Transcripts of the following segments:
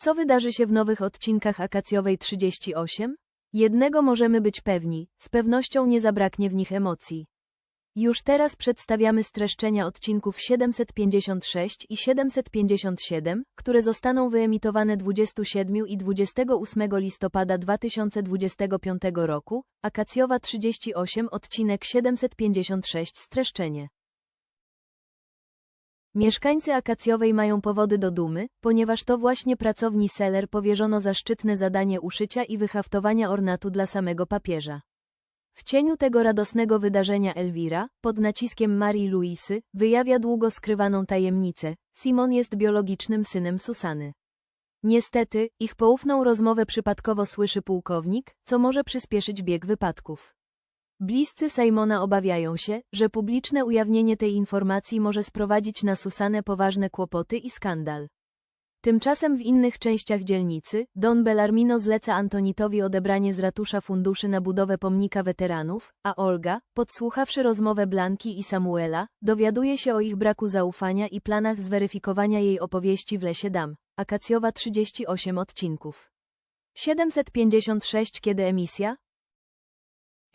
Co wydarzy się w nowych odcinkach Akacjowej 38? Jednego możemy być pewni, z pewnością nie zabraknie w nich emocji. Już teraz przedstawiamy streszczenia odcinków 756 i 757, które zostaną wyemitowane 27 i 28 listopada 2025 roku, Akacjowa 38 odcinek 756 streszczenie. Mieszkańcy Akacjowej mają powody do dumy, ponieważ to właśnie pracowni Seller powierzono zaszczytne zadanie uszycia i wyhaftowania ornatu dla samego papieża. W cieniu tego radosnego wydarzenia Elvira, pod naciskiem Marii Luisy, wyjawia długo skrywaną tajemnicę. Simon jest biologicznym synem Susany. Niestety, ich poufną rozmowę przypadkowo słyszy pułkownik, co może przyspieszyć bieg wypadków. Bliscy Simona obawiają się, że publiczne ujawnienie tej informacji może sprowadzić na Susanę poważne kłopoty i skandal. Tymczasem w innych częściach dzielnicy, Don Bellarmino zleca Antonitowi odebranie z ratusza funduszy na budowę pomnika weteranów, a Olga, podsłuchawszy rozmowę Blanki i Samuela, dowiaduje się o ich braku zaufania i planach zweryfikowania jej opowieści w Lesie Dam. Akacjowa 38 odcinków. 756 Kiedy emisja?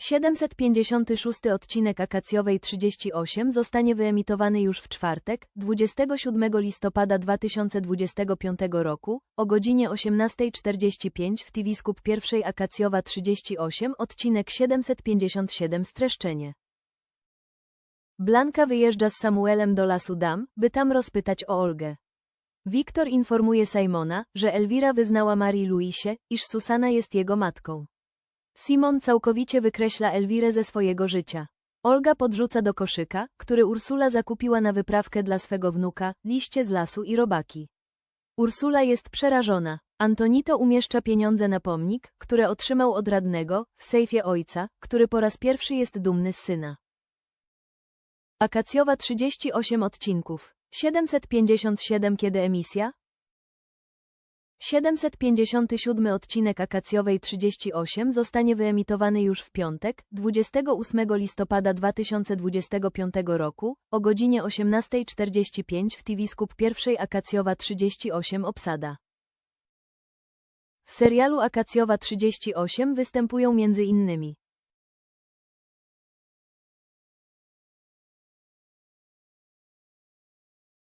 756 odcinek Akacjowej 38 zostanie wyemitowany już w czwartek, 27 listopada 2025 roku, o godzinie 18.45 w TV Skup pierwszej Akacjowa 38 odcinek 757 streszczenie. Blanka wyjeżdża z Samuelem do lasu Dam, by tam rozpytać o Olgę. Wiktor informuje Simona, że Elwira wyznała Marii Luisie, iż Susana jest jego matką. Simon całkowicie wykreśla Elwirę ze swojego życia. Olga podrzuca do koszyka, który Ursula zakupiła na wyprawkę dla swego wnuka, liście z lasu i robaki. Ursula jest przerażona. Antonito umieszcza pieniądze na pomnik, które otrzymał od radnego, w sejfie ojca, który po raz pierwszy jest dumny z syna. Akacjowa 38 odcinków. 757 Kiedy emisja? 757 odcinek Akacjowej 38 zostanie wyemitowany już w piątek, 28 listopada 2025 roku, o godzinie 18.45 w TV Skup pierwszej Akacjowa 38 obsada. W serialu Akacjowa 38 występują innymi